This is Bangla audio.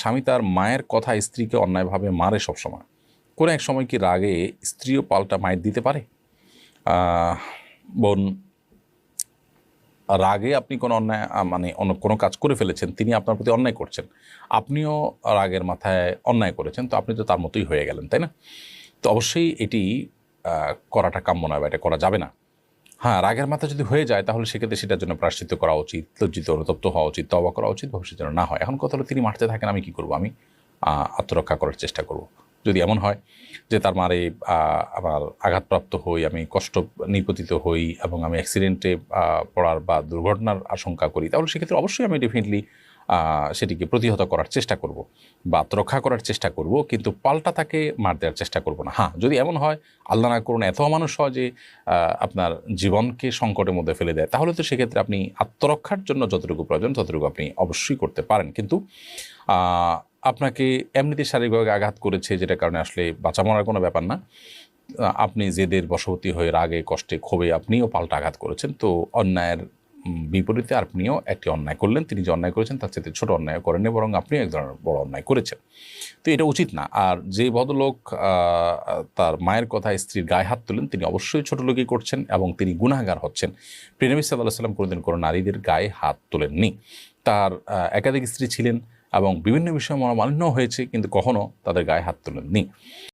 স্বামী তার মায়ের কথা স্ত্রীকে অন্যায়ভাবে মারে সবসময়। কোনো এক সময় কি রাগে স্ত্রীও পাল্টা মায়ের দিতে পারে? বোন, রাগে আপনি কোনো অন্যায় মানে অন্য কোনো কাজ করে ফেলেছেন, তিনি আপনার প্রতি অন্যায় করছেন, আপনিও রাগের মাথায় অন্যায় করেছেন, তো আপনি তো তার মতোই হয়ে গেলেন, তাই না? তো অবশ্যই এটি করাটা কাম্য নয় বা এটা করা যাবে না। হ্যাঁ রাগের মাথা যদি হয়ে যায়, তাহলে সেক্ষেত্রে সেটার জন্য প্রাশ্চিত্য করা উচিত, লজ্জিত অনুতপ্ত হওয়া উচিত তবা করা উচিত, ভবিষ্যতে যেন না হয়। এখন কথা হলো, তিনি মারতে থাকেন, আমি কি করব? আমি আত্মরক্ষা করার চেষ্টা করব। যদি এমন হয় যে তার মারে আমার আঘাতপ্রাপ্ত হই, আমি কষ্ট নিপতিত হই এবং আমি অ্যাক্সিডেন্টে পড়ার বা দুর্ঘটনার আশঙ্কা করি, তাহলে সেক্ষেত্রে অবশ্যই আমি ডেফিনেটলি সেটিকে প্রতিহত করার চেষ্টা করব বা আত্মরক্ষা করার চেষ্টা করব, কিন্তু পাল্টা তাকে মার দেওয়ার চেষ্টা করব না। হ্যাঁ যদি এমন হয়, আল্লাহ না করুন, এত মানুষ হয় যে আপনার জীবনকে সংকটের মধ্যে ফেলে দেয়, তাহলে তো সেক্ষেত্রে আপনি আত্মরক্ষার জন্য যতটুকু প্রয়োজন, ততটুকু আপনি অবশ্যই করতে পারেন। কিন্তু আপনাকে এমনিতে শারীরিকভাবে আঘাত করেছে যেটা কারণে আসলে বাঁচা মরার কোনো ব্যাপার না। আপনি জেদের বশবর্তী হয়ে রাগে, কষ্টে ক্ষোভে আপনিও পাল্টা আঘাত করেছেন, তো অন্যায়ের বিপরীতে আপনিও একটি অন্যায় করলেন, তিনি যে অন্যায় করেছেন তার চেয়ে ছোট অন্যায় করেননি বরং আপনিও এক ধরনের বড় অন্যায় করেছেন। তো এটা উচিত না। আর যে ভদ্রলোক তার মায়ের কথা স্ত্রীর গায়ে হাত তোলেন, তিনি অবশ্যই ছোট লোকই করছেন এবং তিনি গুনাহগার হচ্ছেন। প্রিনবী সাল্লাহ সাল্লাম কোনোদিন কোনো নারীদের গায়ে হাত তোলেননি। তার একাধিক স্ত্রী ছিলেন এবং বিভিন্ন বিষয়ে মনোমালিন্য হয়েছে, কিন্তু কখনো তাদের গায়ে হাত তোলেননি।